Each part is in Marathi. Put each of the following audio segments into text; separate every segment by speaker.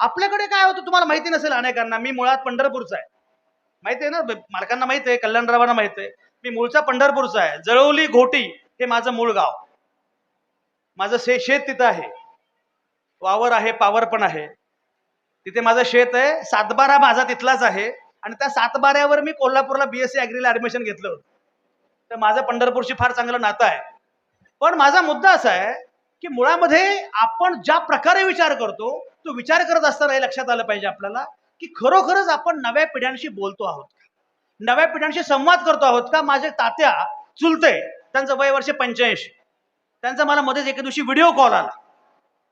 Speaker 1: आपल्याकडे काय होतं तुम्हाला माहिती नसेल अनेकांना. मी मुळात पंढरपूरचा आहे. माहिती आहे ना? मालकांना माहिती आहे कल्याणरावांना माहिती आहे. मी मूळचा पंढरपूरचा आहे. जळवली घोटी हे माझं मूळ गाव. माझं शे शेत तिथं आहे. वावर आहे पावर पण आहे. तिथे माझं शेत आहे. सातबारा माझा तिथलाच आहे. आणि त्या सातबाऱ्यावर मी कोल्हापूरला बीएससी अॅग्रीला ऍडमिशन घेतलं होतं. तर माझं पंढरपूरशी फार चांगलं नातं आहे. पण माझा मुद्दा असा आहे की मुळामध्ये आपण ज्या प्रकारे विचार करतो तो विचार करत असताना हे लक्षात आलं पाहिजे आपल्याला की खरोखरच आपण नव्या पिढ्यांशी बोलतो आहोत का? नव्या पिढ्यांशी संवाद करतो आहोत का? माझे तात्या चुलते त्यांचं वय वर्ष पंच्याऐंशी. त्यांचा मला मध्येच एके दिवशी व्हिडिओ कॉल आला.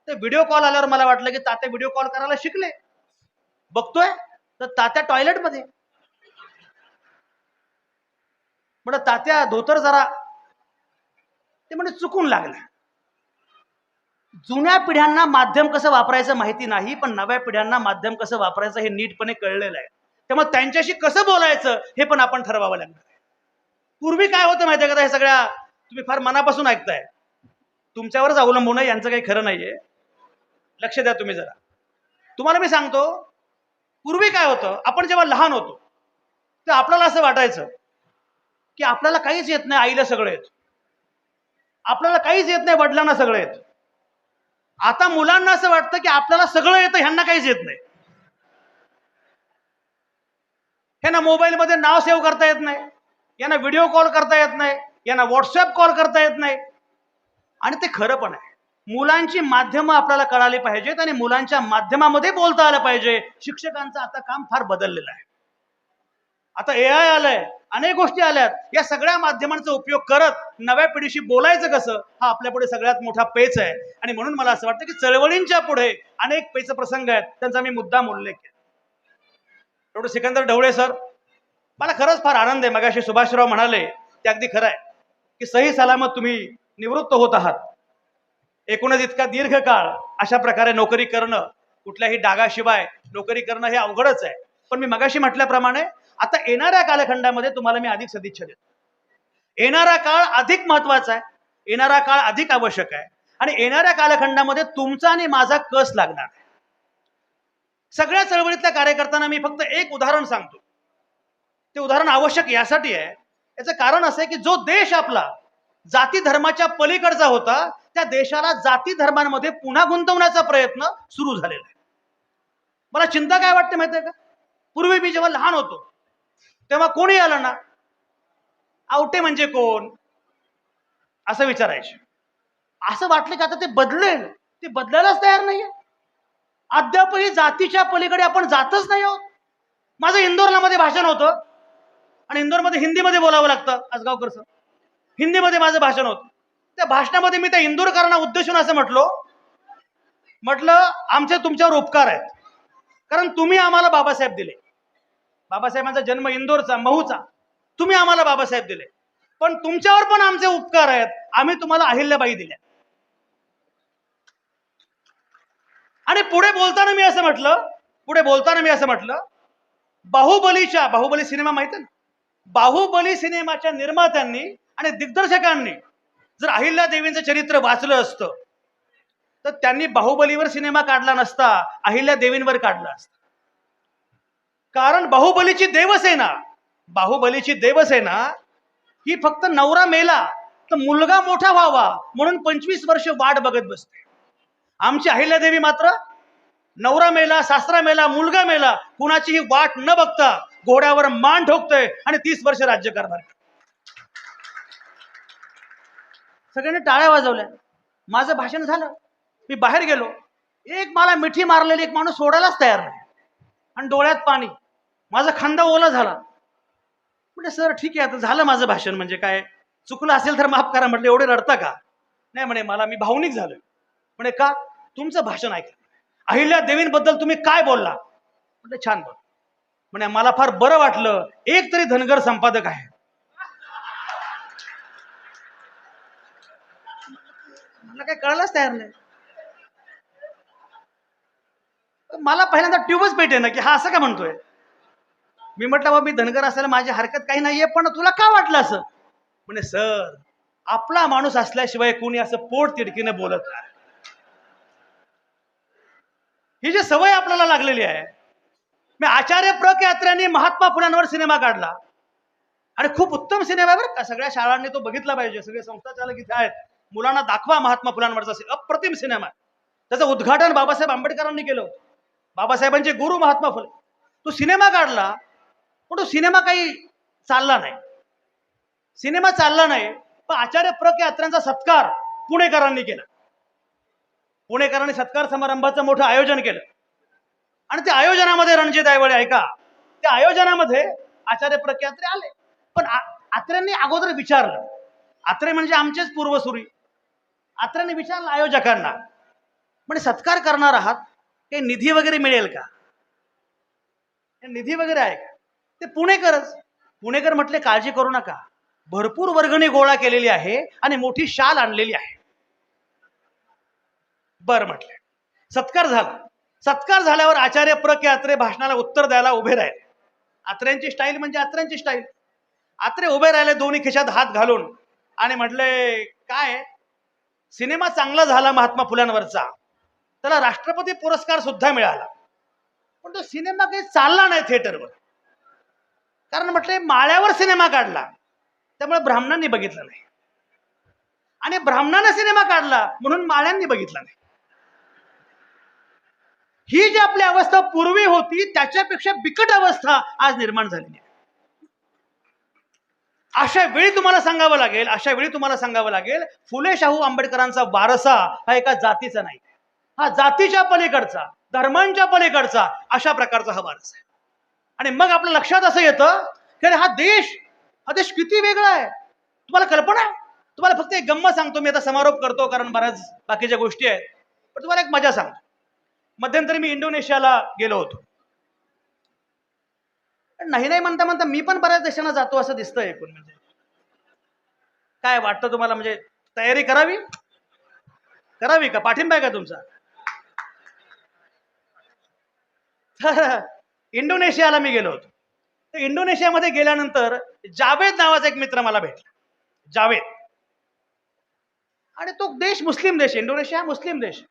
Speaker 1: ते व्हिडिओ कॉल आल्यावर मला वाटलं की तात्या व्हिडिओ कॉल करायला शिकले. बघतोय? तर तात्या टॉयलेटमध्ये म्हणजे तात्या धोतर जरा ते म्हणजे चुकून लागलं. जुन्या पिढ्यांना माध्यम कसं वापरायचं माहिती नाही पण नव्या पिढ्यांना माध्यम कसं वापरायचं हे नीटपणे कळलेलं आहे. त्यामुळे त्यांच्याशी कसं बोलायचं हे पण आपण ठरवावं लागणार आहे. पूर्वी काय होतं माहिती आहे का? हे सगळ्या तुम्ही फार मनापासून ऐकताय. तुमच्यावरच अवलंबून आहे यांचं काही खरं नाहीये. लक्ष द्या तुम्ही जरा. तुम्हाला मी सांगतो पूर्वी काय होतं आपण जेव्हा लहान होतो तर आपल्याला असं वाटायचं की आपल्याला काहीच येत नाही आईला सगळं येत. आपल्याला काहीच येत नाही वडिलांना सगळं येत. आता मुलांना असं वाटतं की आपल्याला सगळं येतं ह्यांना काहीच येत नाही. यांना मोबाईलमध्ये नाव सेव्ह करता येत नाही. यांना व्हिडिओ कॉल करता येत नाही. यांना व्हॉट्सअप कॉल करता येत नाही. आणि ते खरं पण आहे. मुलांची माध्यमं आपल्याला कळाली पाहिजेत आणि मुलांच्या माध्यमामध्ये बोलता आलं पाहिजे. शिक्षकांचं आता काम फार बदललेलं आहे. आता ए आय आलंय. अनेक गोष्टी आल्यात. या सगळ्या माध्यमांचा उपयोग करत नव्या पिढीशी बोलायचं कसं? हा आपल्या पुढे सगळ्यात मोठा पेच आहे. आणि म्हणून मला असं वाटतं की चळवळींच्या पुढे अनेक पेच प्रसंग आहेत. त्यांचा मी मुद्दाम उल्लेख केला डॉक्टर सिकंदर ढवळे सर मला खरंच फार आनंद आहे. मगाशी सुभाषराव म्हणाले ते अगदी खरं आहे की सही सलामत तुम्ही निवृत्त होत आहात. एकूणच इतका दीर्घकाळ अशा प्रकारे नोकरी करणं कुठल्याही डागाशिवाय नोकरी करणं हे अवघडच आहे. पण मी मगाशी म्हटल्याप्रमाणे आता येणाऱ्या कालखंडामध्ये तुम्हाला मी अधिक सदिच्छा देतो. येणारा काळ अधिक महत्त्वाचा आहे. येणारा काळ अधिक आवश्यक आहे. आणि येणाऱ्या कालखंडामध्ये तुमचा आणि माझा कस लागणार? आहे सगळ्या चळवळीतल्या कार्यकर्त्यांना मी फक्त एक उदाहरण सांगतो. ते उदाहरण आवश्यक यासाठी आहे. याचं कारण असं आहे की जो देश आपला जाती धर्माच्या पलीकडचा होता त्या देशाला जाती धर्मांमध्ये पुन्हा गुंतवण्याचा प्रयत्न सुरू झालेला आहे. मला चिंता काय वाटते माहिती आहे का? पूर्वी मी जेव्हा लहान होतो तेव्हा कोणी आलं ना? आवटे म्हणजे कोण? असं विचारायचे. असं वाटलं की आता ते बदलेल. ते बदलायलाच तयार नाहीये. अद्यापही जातीच्या पलीकडे आपण जातच नाही आहोत. माझं इंदोरला मध्ये भाषण होतं. आणि इंदोरमध्ये हिंदीमध्ये बोलावं लागतं आजगावकर सर हिंदीमध्ये माझं भाषण होतं. त्या भाषणामध्ये मी त्या इंदोरकरांना उद्देशून असं म्हटलो म्हटलं आमचे तुमच्यावर उपकार आहेत. कारण तुम्ही आम्हाला बाबासाहेब दिले. बाबासाहेबांचा जन्म इंदोरचा महूचा. तुम्ही आम्हाला बाबासाहेब दिले. पण तुमच्यावर पण आमचे उपकार आहेत. आम्ही तुम्हाला अहिल्याबाई दिल्या. आणि पुढे बोलताना मी असं म्हटलं पुढे बोलताना मी असं म्हटलं बाहुबलीच्या बाहुबली सिनेमा माहीत आहे ना? बाहुबली सिनेमाच्या निर्मात्यांनी आणि दिग्दर्शकांनी जर अहिल्या देवींचं चरित्र वाचलं असतं तर त्यांनी बाहुबलीवर सिनेमा काढला नसता अहिल्या देवींवर काढला असता. कारण बाहुबलीची देवसेना बाहुबलीची देवसेना ही फक्त नवरा मेला तर मुलगा मोठा व्हावा म्हणून पंचवीस वर्ष वाट बघत बसते. आमची अहिल्यादेवी मात्र नवरा मेला सासरा मेला मुलगा मेला कुणाचीही वाट न बघता घोड्यावर मान ठोकतोय आणि तीस वर्ष राज्यकारभार करणार. सगळ्यांनी टाळ्या वाजवल्या. माझं भाषण झालं. मी बाहेर गेलो. एक मला मिठी मारलेली एक माणूस सोडायलाच तयार नाही. आणि डोळ्यात पाणी. माझा खांदा ओला झाला. म्हणजे सर ठीक आहे आता झालं माझं भाषण म्हणजे काय? चुकलं असेल तर माफ करा म्हटलं एवढे रडता का? नाही म्हणे मला मी भावनिक झालोय. म्हणे का? तुमचं भाषण ऐकलं अहिल्या देवींबद्दल तुम्ही काय बोलला? म्हटलं छान बोल म्हणे मला फार बरं वाटलं एक तरी धनगर संपादक आहे. मला काही कळलंच तयार नाही. मला पहिल्यांदा ट्यूबच पेटे ना की हा असं का म्हणतोय? मी म्हटलं बाबा मी धनगर असायला माझी हरकत काही नाहीये पण तुला का वाटलं असं? म्हणे सर आपला माणूस असल्याशिवाय कोणी असं पोट तिडकीने बोलत नाही. ही जी सवय आपल्याला लागलेली आहे मी आचार्य प्र यात्र्यांनी महात्मा फुलांवर सिनेमा काढला. आणि खूप उत्तम सिनेमा आहे बरं का. सगळ्या शाळांनी तो बघितला पाहिजे. सगळे संस्था चालक इथे आहेत. मुलांना दाखवा महात्मा फुलांवरचा अप्रतिम सिनेमा आहे. त्याचं उद्घाटन बाबासाहेब आंबेडकरांनी केलं होतं. बाबासाहेबांचे गुरु महात्मा फुले. तो सिनेमा काढला. पण तो सिनेमा काही चालला नाही. सिनेमा चालला नाही पण आचार्य प्र यात्रांचा सत्कार पुणेकरांनी केला. पुणेकरांनी सत्कार समारंभाचं मोठं आयोजन केलं. आणि त्या आयोजनामध्ये रणजित आयवळे ऐका त्या आयोजनामध्ये आचार्य प्र यात्रे आले. पण आत्र्यांनी अगोदर विचारलं. आत्रे म्हणजे आमचेच पूर्वसुरी. आत्र्यांनी विचारलं आयोजकांना म्हणजे सत्कार करणार आहात? काही निधी वगैरे मिळेल का? निधी वगैरे आहे का? ते पुणेकरच. पुणेकर म्हटले काळजी करू नका. भरपूर वर्गणी गोळा केलेली आहे आणि मोठी शाल आणलेली आहे. बर म्हटले. सत्कार झाला. सत्कार झाल्यावर आचार्य प्र. के. अत्रे भाषणाला उत्तर द्यायला उभे राहिले. आत्र्यांची स्टाईल म्हणजे आत्र्यांची स्टाईल. आत्रे उभे राहिले दोन्ही खिशात हात घालून आणि म्हटले काय? सिनेमा चांगला झाला महात्मा फुल्यांवरचा. त्याला राष्ट्रपती पुरस्कार सुद्धा मिळाला. पण तो सिनेमा काही चालला नाही थिएटरवर कारण म्हटले माळ्यावर सिनेमा काढला. त्यामुळे ब्राह्मणांनी बघितलं नाही. आणि ब्राह्मणानं सिनेमा काढला म्हणून माळ्यांनी बघितला नाही. ही जी आपली अवस्था पूर्वी होती त्याच्यापेक्षा बिकट अवस्था आज निर्माण झालेली आहे. अशा वेळी तुम्हाला सांगावं लागेल अशा वेळी तुम्हाला सांगावं लागेल फुले शाहू आंबेडकरांचा वारसा हा एका जातीचा नाही. हा जातीच्या पलीकडचा धर्मांच्या पलीकडचा अशा प्रकारचा हा वारसा आहे. आणि मग आपल्या लक्षात असं येतं की हा देश हा देश किती वेगळा आहे. तुम्हाला कल्पना आहे? तुम्हाला फक्त एक गंमत सांगतो मी आता समारोप करतो कारण बऱ्याच बाकीच्या गोष्टी आहेत. पण तुम्हाला एक मजा सांगतो. मध्यंतरी मी इंडोनेशियाला गेलो होतो. पण नाही नाही म्हणता म्हणता मी पण बऱ्याच देशांना जातो असं दिसतंय एकूण म्हणजे. काय वाटतं तुम्हाला? म्हणजे तयारी करावी? करावी का? पाठिंबा आहे का तुमचा? तर इंडोनेशियाला मी गेलो होतो. तर इंडोनेशियामध्ये गेल्यानंतर जावेद नावाचा एक मित्र मला भेटला. जावेद. आणि तो देश मुस्लिम देश इंडोनेशिया मुस्लिम देश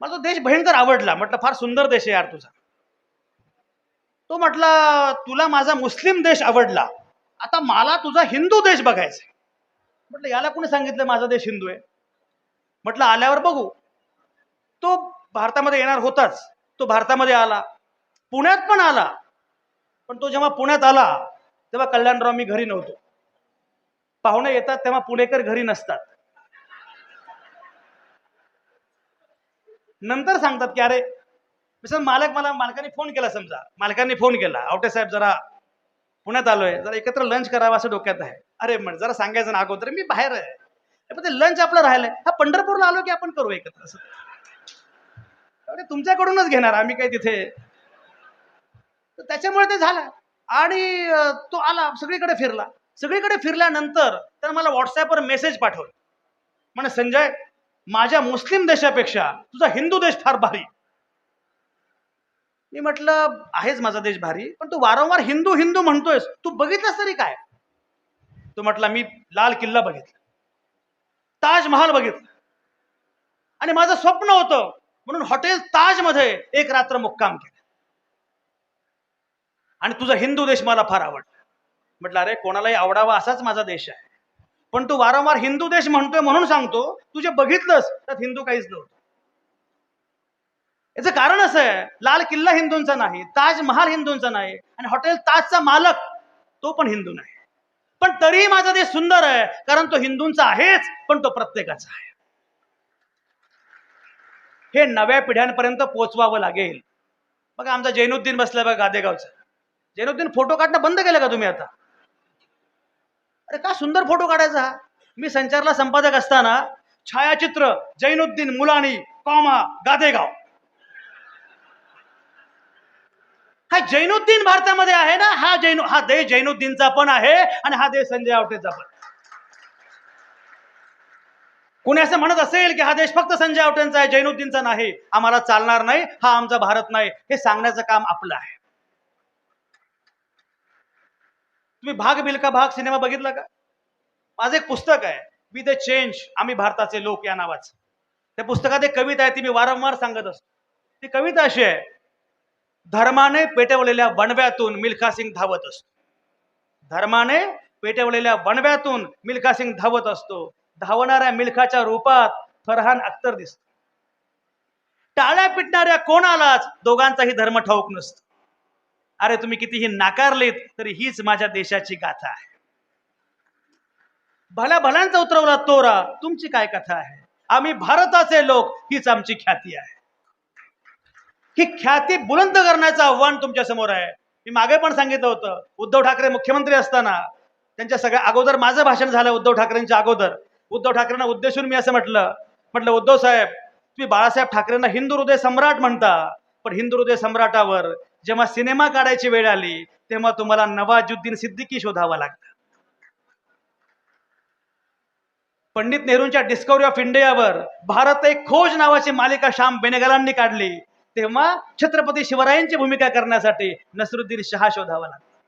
Speaker 1: मला तो देश भयंकर आवडला म्हटलं फार सुंदर देश आहे यार तुझा. तो म्हटला तुला माझा मुस्लिम देश आवडला. आता मला तुझा हिंदू देश बघायचा आहे म्हटलं याला कोणी सांगितलं माझा देश हिंदू आहे? म्हटलं आल्यावर बघू. तो भारतामध्ये येणार होताच. तो भारतामध्ये आला. पुण्यात पण आला. पण तो जेव्हा पुण्यात आला तेव्हा कल्याणराव मी घरी नव्हतो. पाहुणे येतात तेव्हा पुणेकर घरी नसतात. नंतर सांगतात की अरे सर मालक मला मालकाने फोन केला समजा. मालकांनी फोन केला. आवटे साहेब जरा पुण्यात आलोय. जरा एकत्र लंच करावं असं डोक्यात आहे. अरे म्हण जरा सांगायचं ना अगोदर. मी बाहेर आहे. पण ते लंच आपलं राहिलंय. हा पंढरपूरला आलो की आपण करू एकत्र. असं. तुमच्याकडूनच घेणार. आम्ही काही तिथे तर त्याच्यामुळे ते झालं. आणि तो आला सगळीकडे फिरला. सगळीकडे फिरल्यानंतर त्यानं मला व्हॉट्सॲपवर मेसेज पाठवला. म्हणे संजय माझ्या मुस्लिम देशापेक्षा तुझा हिंदू देश फार भारी. मी म्हटलं आहेच माझा देश भारी पण तू वारंवार हिंदू हिंदू म्हणतोयस. तू बघितलंस तरी काय? तो म्हटला मी लाल किल्ला बघितला. ताजमहाल बघितला. आणि माझं स्वप्न होतं म्हणून हॉटेल ताजमध्ये एक रात्र मुक्काम केला. आणि तुझा हिंदू देश मला फार आवडला म्हटलं अरे कोणालाही आवडावा असाच माझा देश आहे. पण तू वारंवार हिंदू देश म्हणतोय म्हणून सांगतो तुझे बघितलंस त्यात हिंदू काहीच नव्हतं. याचं कारण असं आहे लाल किल्ला हिंदूंचा नाही ताजमहाल हिंदूंचा नाही आणि हॉटेल ताजचा मालक तो पण हिंदू नाही. पण तरीही माझा देश सुंदर आहे कारण तो हिंदूंचा आहेच पण तो प्रत्येकाचा आहे. हे नव्या पिढ्यांपर्यंत पोचवावं लागेल. बघा आमचा जैनुद्दीन बसलाय बघा गादेगावचा. जैनुद्दीन फोटो काढणं बंद केलं का तुम्ही आता? अरे का सुंदर फोटो काढायचा मी संचारला संपादक असताना छायाचित्र जैनुद्दीन मुलानी कॉमा गादेगाव. हा जैनुद्दीन भारतामध्ये आहे ना? हा जैन हा देश जैनुद्दीनचा पण आहे आणि हा देश संजय आवटेचा पण. कोणी असं म्हणत असेल की हा देश फक्त संजय आवटेंचा आहे जैनुद्दीनचा नाही आम्हाला चालणार नाही हा आमचा भारत नाही हे सांगण्याचं काम आपलं आहे. तुम्ही भाग बिलका भाग सिनेमा बघितला का? माझं एक पुस्तक आहे विथ द चेंज आम्ही भारताचे लोक या नावाचं. त्या पुस्तकात एक कविता आहे ती मी वारंवार सांगत असतो. ती कविता अशी आहे धर्माने पेटवलेल्या वणव्यातून मिल्खा सिंग धावत असतो. धर्माने पेटवलेल्या वणव्यातून मिल्खा सिंग धावत असतो. धावणाऱ्या मिल्खाच्या रूपात फरहान अख्तर दिसतो. टाळ्या पिटणाऱ्या कोणालाच दोघांचाही धर्म ठाऊक नसतो. अरे तुम्ही कितीही नाकारलीत तरी हीच माझ्या देशाची गाथा आहे. भल्या भल्यांचा उतरवला तोरा तुमची काय कथा आहे? आम्ही भारताचे लोक हीच आमची ख्याती आहे. ही ख्याती बुलंद करण्याचं आव्हान तुमच्यासमोर आहे. मी मागे पण सांगितलं होतं उद्धव ठाकरे मुख्यमंत्री असताना त्यांच्या सगळ्या अगोदर माझं भाषण झालं उद्धव ठाकरेंच्या अगोदर. उद्धव ठाकरेंना उद्देशून मी असं म्हटलं म्हटलं उद्धव साहेब तुम्ही बाळासाहेब ठाकरेंना हिंदू हृदय सम्राट म्हणता पण हिंदू हृदय सम्राटावर जेव्हा सिनेमा काढायची वेळ आली तेव्हा तुम्हाला नवाजुद्दीन सिद्दीकी शोधावा लागला पंडित नेहरूंच्या डिस्कवरी ऑफ इंडियावर भारत एक खोज नावाची मालिका श्याम बेनेगलांनी काढली. तेव्हा छत्रपती शिवरायांची भूमिका करण्यासाठी नसरुद्दीन शहा शोधावा लागला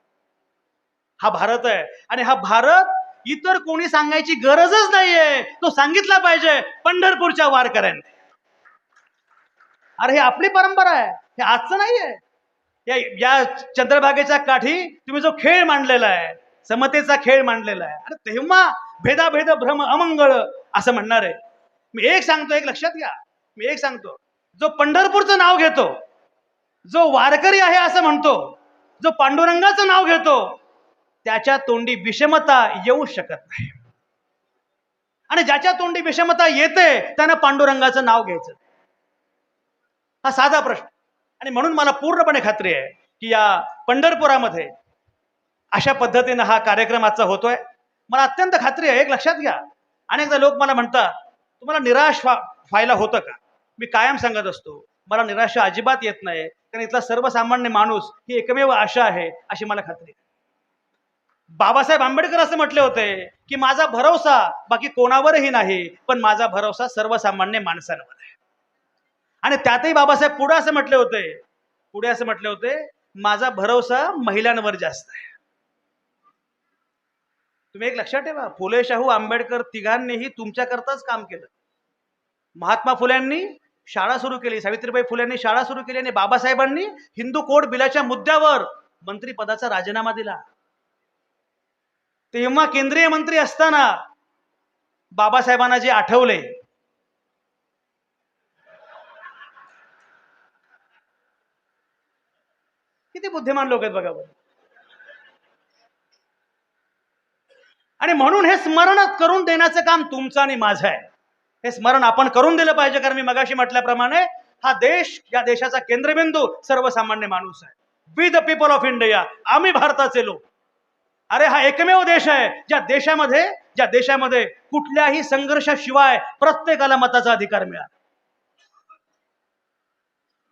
Speaker 1: हा भारत आहे. आणि हा भारत इतर कोणी सांगायची गरजच नाहीये. तो सांगितला पाहिजे पंढरपूरच्या वारकऱ्यांनी. अरे हे आपली परंपरा आहे. हे आजचं नाहीये. या या चंद्रभागेच्या काठी तुम्ही जो खेळ मांडलेला आहे समतेचा खेळ मांडलेला आहे अरे तेव्हा भेदाभेद भ्रम अमंगळ असं म्हणणार आहे. मी एक सांगतो एक लक्षात घ्या. मी एक सांगतो. जो पंढरपूरचं नाव घेतो जो वारकरी आहे असं म्हणतो जो पांडुरंगाचं नाव घेतो त्याच्या तोंडी विषमता येऊ शकत नाही. आणि ज्याच्या तोंडी विषमता येते त्यानं पांडुरंगाचं नाव घ्यायचं. हा साधा प्रश्न. आणि म्हणून मला पूर्णपणे खात्री आहे की या पंढरपुरामध्ये अशा पद्धतीनं हा कार्यक्रम आजचा होतोय. मला अत्यंत खात्री आहे एक लक्षात घ्या. अनेकदा लोक मला म्हणतात तुम्हाला निराश व्हायला होतं का? मी कायम सांगत असतो मला निराशा अजिबात येत नाही कारण इथला सर्वसामान्य माणूस ही एकमेव आशा आहे अशी मला खात्री आहे. बाबासाहेब आंबेडकर असं म्हटले होते की माझा भरोसा बाकी कोणावरही नाही पण माझा भरोसा सर्वसामान्य माणसांवर आहे. आणि त्यातही बाबासाहेब पुढे असं म्हटले होते पुढे असं म्हटले होते माझा भरोसा महिलांवर जास्त आहे. तुम्ही एक लक्षात ठेवा फुले शाहू आंबेडकर तिघांनीही तुमच्याकरताच काम केलं. महात्मा फुल्यांनी शाळा सुरू केली सावित्रीबाई फुल्यांनी शाळा सुरू केली आणि बाबासाहेबांनी हिंदू कोड बिलाच्या मुद्द्यावर मंत्रीपदाचा राजीनामा दिला. तेव्हा केंद्रीय मंत्री असताना बाबासाहेबांना जे आठवले किती बुद्धिमान लोक आहेत बघा आणि म्हणून हे स्मरण करून देण्याचं काम तुमचं आणि माझं आहे. हे स्मरण आपण करून दिलं पाहिजे कारण मी मगाशी म्हटल्याप्रमाणे हा देश या देशाचा केंद्रबिंदू सर्वसामान्य माणूस आहे. We the people of India आम्ही भारताचे लोक. अरे हा एकमेव देश आहे ज्या देशामध्ये ज्या देशामध्ये कुठल्याही संघर्षाशिवाय प्रत्येकाला मताचा अधिकार मिळाला.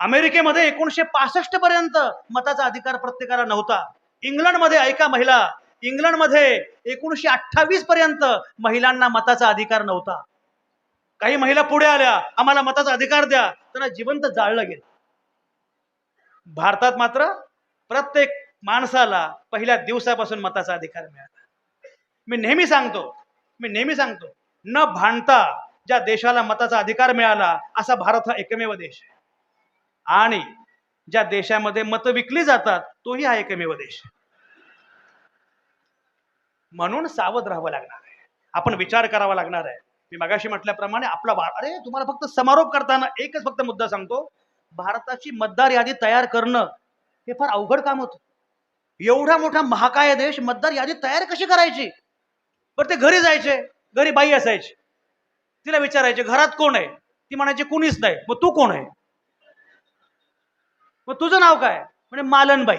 Speaker 1: अमेरिकेमध्ये एकोणीशे पासष्ट पर्यंत मताचा अधिकार प्रत्येकाला नव्हता. इंग्लंडमध्ये ऐका महिला इंग्लंडमध्ये एकोणीशे अठ्ठावीस पर्यंत महिलांना मताचा अधिकार नव्हता. काही महिला पुढे आल्या आम्हाला मताचा अधिकार द्या त्यांना जिवंत जाळलं गेलं. भारतात मात्र प्रत्येक माणसाला पहिल्या दिवसापासून मताचा अधिकार मिळाला. मी नेहमी सांगतो मी नेहमी सांगतो न भांडता ज्या देशाला मताचा अधिकार मिळाला असा भारत हा एकमेव देश आहे. आणि ज्या देशामध्ये मतं विकली जातात तोही हा एकमेव देश. म्हणून सावध राहावं लागणार आहे. आपण विचार करावा लागणार आहे. मी मगाशी म्हटल्याप्रमाणे आपला भार अरे तुम्हाला फक्त समारोप करताना एकच फक्त मुद्दा सांगतो. भारताची मतदार यादी तयार करणं हे फार अवघड काम होतं. एवढा मोठा महाकाय देश मतदार यादी तयार कशी करायची? पण ते घरी जायचे. घरी बाई असायची. तिला विचारायचे घरात कोण आहे? ती म्हणायची कुणीच नाही. मग तू कोण आहे? मग तुझं नाव काय? म्हणजे मालनबाई.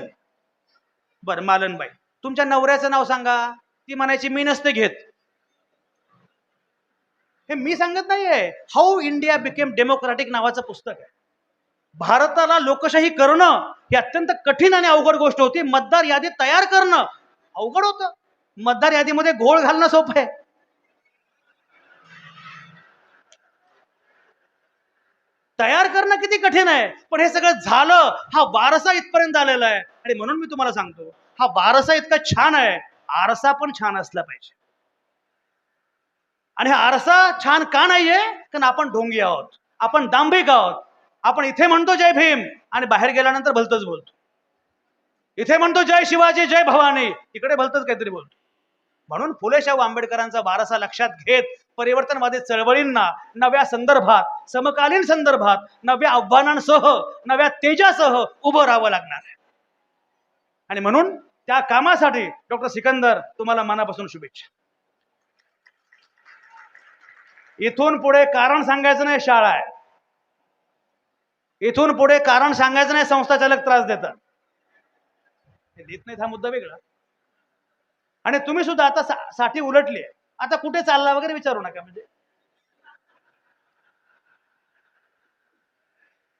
Speaker 1: बरं मालनबाई. तुमच्या नवऱ्याचं नाव सांगा. ती म्हणायची मी नसते घेत. हे मी सांगत नाहीये. हाऊ इंडिया बिकेम डेमोक्रॅटिक नावाचं पुस्तक आहे. भारताला लोकशाही करणं ही अत्यंत कठीण आणि अवघड गोष्ट होती. मतदार यादी तयार करणं अवघड होतं. मतदार यादीमध्ये घोळ घालणं सोपं आहे. तयार करणं किती कठीण आहे पण हे सगळं झालं हा वारसा इथपर्यंत आलेला आहे. आणि म्हणून मी तुम्हाला सांगतो हा वारसा इतका छान आहे आरसा पण छान असला पाहिजे. आणि हा आरसा छान का नाहीये? कारण आपण ढोंगी आहोत आपण दांभिक आहोत आपण इथे म्हणतो जय भीम आणि बाहेर गेल्यानंतर भलतच बोलतो. इथे म्हणतो जय शिवाजी जय भवानी इकडे भलतच काहीतरी बोलतो. म्हणून फुले शाहू आंबेडकरांचा वारसा लक्षात घेत परिवर्तनवादी चळवळींना नव्या संदर्भात समकालीन संदर्भात नव्या आव्हानांसह नव्या तेजासह उभं राहावं लागणार आहे. आणि म्हणून त्या कामासाठी डॉक्टर सिकंदर तुम्हाला मनापासून शुभेच्छा. इथून पुढे कारण सांगायचं नाही शाळा आहे. इथून पुढे कारण सांगायचं नाही संस्था चालक त्रास देतात. देत नाहीत हा मुद्दा वेगळा. आणि तुम्ही सुद्धा आता सा- साठी उलटली. आहे. आता कुठे चालला वगैरे विचारू नका म्हणजे.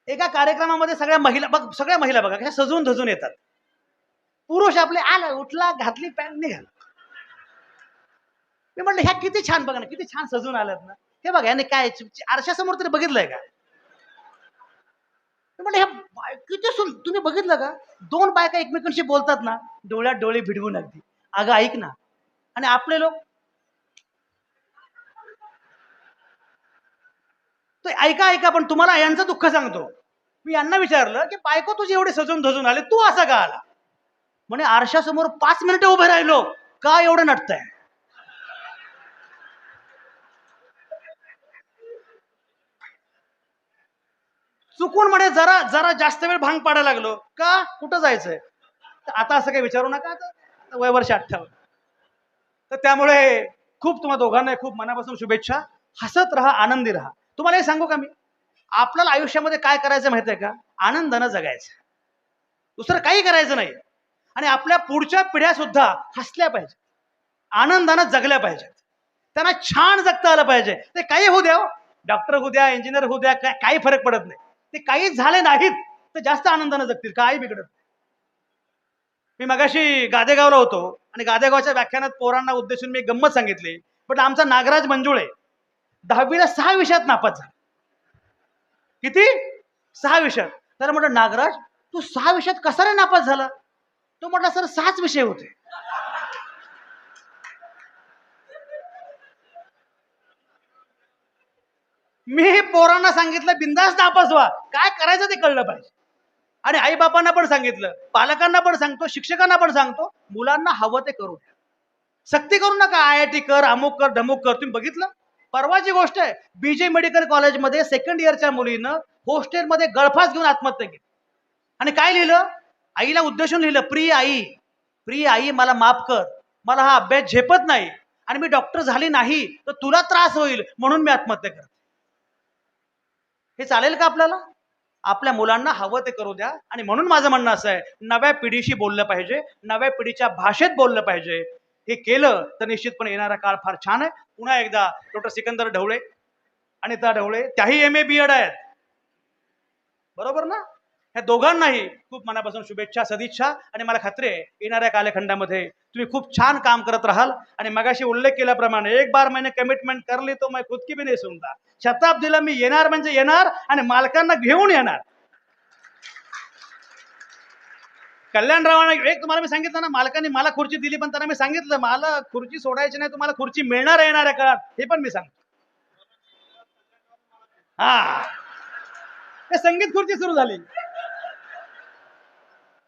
Speaker 1: एका कार्यक्रमामध्ये सगळ्या महिला बघ सगळ्या महिला बघा कशा सजून धजून येतात. पुरुष आपले आला उठला घातली पॅन्ट निघाला. मी म्हणलं ह्या किती छान बघा ना किती छान सजून आल्यात ना. हे बघा याने काय आरशासमोर तरी बघितलंय का? मी म्हणलं ह्या बाय- किती सुन तुम्ही बघितलं का? दोन बायका एकमेकांशी बोलतात ना डोळ्यात डोळे भिडवून अगदी. अगं ऐक ना आणि आपले लोक तो ऐका ऐका पण तुम्हाला यांचं दुःख सांगतो. मी यांना विचारलं की बायको तुझे एवढे सजून धजून आले तू असा का आला? म्हणे आरशासमोर पाच मिनिटं उभे राहिलो का एवढं नटतंय? चुकून म्हणे जरा जरा जास्त वेळ भांग पाडायला लागलो. का? कुठं जायचंय? तर आता असं काही विचारू नका आता वय वर्ष अठ्ठावन्न. तर त्यामुळे खूप तुम्हा दोघांना खूप मनापासून शुभेच्छा. हसत राहा आनंदी राहा. तुम्हाला हे सांगू का मी? आपल्याला आयुष्यामध्ये काय करायचं माहिती आहे का? आनंदानं जगायचं. दुसरं काही करायचं नाही. आणि आपल्या पुढच्या पिढ्या सुद्धा हसल्या पाहिजेत. आनंदानं जगल्या पाहिजेत. त्यांना छान जगता आलं पाहिजे. ते काही होऊ द्या हो. डॉक्टर होऊ द्या इंजिनियर होऊ द्या काय काही फरक पडत नाही. ते काही झाले नाहीत तर जास्त आनंदानं जगतील. काही बिघडत नाही. मी मगाशी गादेगावला होतो. आणि गादेगावच्या व्याख्यानात पोरांना उद्देशून मी गंमत सांगितली. पण आमचा नागराज मंजुळे दहावीला सहा विषयात नापास झाला. किती? सहा विषयात तर म्हटलं नागराज तू सहा विषयात कसा रे नापास झाला? तो म्हटला सर सहाच विषय होते. मी पोरांना सांगितलं बिंदास नापास व्हा. काय करायचं ते कळलं पाहिजे. आणि आई बापांना पण सांगितलं पालकांना पण सांगतो शिक्षकांना पण सांगतो मुलांना हवं ते करू द्या. सक्ती करू नका. आय आय टी कर अमुक कर धमुक कर. तुम्ही बघितलं? परवाची गोष्ट आहे बीजे मेडिकल कॉलेजमध्ये सेकंड इयरच्या मुलीनं हॉस्टेलमध्ये गळफास घेऊन आत्महत्या केली. आणि काय लिहिलं? आईला उद्देशून लिहिलं प्रिय आई प्रिय आई मला माफ कर. मला हा अभ्यास झेपत नाही. आणि मी डॉक्टर झाली नाही तर तुला त्रास होईल म्हणून मी आत्महत्या करते. हे चालेल का आपल्याला? आपल्या मुलांना हवं ते करू द्या. आणि म्हणून माझं म्हणणं असं आहे नव्या पिढीशी बोललं पाहिजे नव्या पिढीच्या भाषेत बोललं पाहिजे. हे केलं तर निश्चितपणे येणारा काळ फार छान आहे. पुन्हा एकदा डॉक्टर सिकंदर ढवळे आणि त्या ढवळे त्याही एम ए बी एड आहेत. बरोबर ना? ह्या दोघांनाही खूप मनापासून शुभेच्छा सदिच्छा आणि मला खात्री आहे येणाऱ्या कालखंडामध्ये तुम्ही खूप छान काम करत राहाल. आणि मगाशी उल्लेख केल्याप्रमाणे एक बार मैंने कमिटमेंट करली तो मैं खुद की नाही सुनता. शताब्दीला मी येणार म्हणजे येणार आणि मालकांना घेऊन येणार. कल्याणरावांना एक तुम्हाला मी सांगितलं ना मालकाने मला खुर्ची दिली पण त्यांना मी सांगितलं मला खुर्ची सोडायची नाही तुम्हाला खुर्ची मिळणार आहे येणाऱ्या काळात हे पण मी सांगतो. हा. ते संगीत खुर्ची सुरू झाली.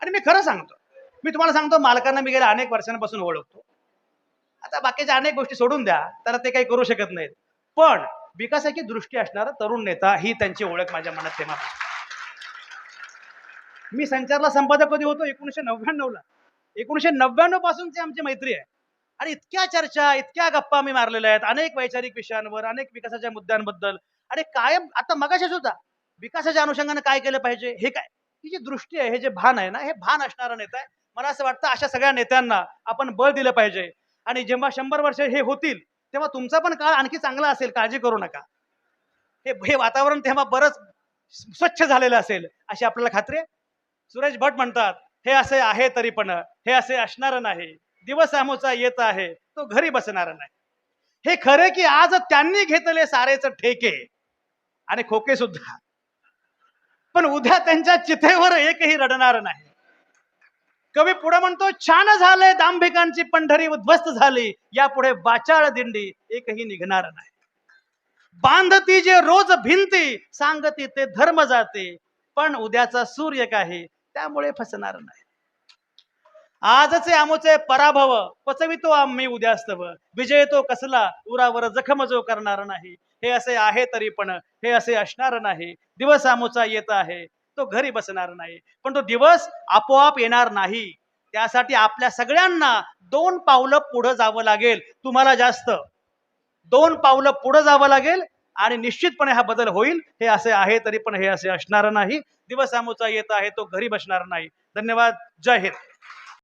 Speaker 1: आणि मी खरं सांगतो मी तुम्हाला सांगतो मालकांना मी गेल्या अनेक वर्षांपासून ओळखतो. आता बाकीच्या अनेक गोष्टी सोडून द्या तर ते काही करू शकत नाहीत. पण विकासाची दृष्टी असणारा तरुण नेता ही त्यांची ओळख माझ्या मनात तेव्हा मी संचारला संपादक कधी होतो? एकोणीशे नव्याण्णवला. ला एकोणीशे नव्याण्णव पासूनची आमची मैत्री आहे. आणि इतक्या चर्चा इतक्या गप्पा मी मारलेल्या आहेत. अनेक वैचारिक विषयांवर अनेक विकासाच्या मुद्द्यांबद्दल. आणि कायम आता मगाशी सुद्धा विकासाच्या अनुषंगाने काय केलं पाहिजे? हे काय? ही जी दृष्टी आहे हे जे भान आहे ना हे भान असणारा नेता आहे. मला असं वाटतं अशा सगळ्या नेत्यांना आपण बळ दिलं पाहिजे. आणि जेव्हा शंभर वर्ष हे होतील तेव्हा तुमचा पण काळ आणखी चांगला असेल. काळजी करू नका. हे हे वातावरण तेव्हा बरंच स्वच्छ झालेलं असेल अशी आपल्याला खात्री आहे. सुरेश भट म्हणतात हे असे आहे तरी पण हे असे असणार नाही. दिवस आमोचा येत आहे तो घरी बसणार नाही. हे खरे की आज त्यांनी घेतले सारेच ठेके. आणि खोके सुद्धा. पण उद्या त्यांच्या चिथेवर एकही रडणार नाही. कवी पुढे म्हणतो छान झालंय दांभिकांची पंढरी उद्ध्वस्त झाली. यापुढे वाचाळ दिंडी एकही निघणार नाही. बांधती जे रोज भिंती सांगती ते धर्म जाते. पण उद्याचा सूर्य काही त्यामुळे फसणार नाही. आजचे आमोचे पराभव पचवितो आम्ही उद्यास्तव. विजय तो कसला उरावर जखम जो करणार नाही. हे असे आहे तरी पण हे असे असणार नाही. दिवस आमोचा येत आहे तो घरी बसणार नाही. पण तो दिवस आपोआप येणार नाही. त्यासाठी आपल्या सगळ्यांना दोन पावलं पुढं जावं लागेल. तुम्हाला जास्त. दोन पावलं पुढं जावं लागेल आणि निश्चितपणे हा बदल होईल. हे असे आहे तरी पण हे असे असणार नाही. दिवस आमोचा येत आहे तो घरी बसणार नाही. धन्यवाद. जय हिंद.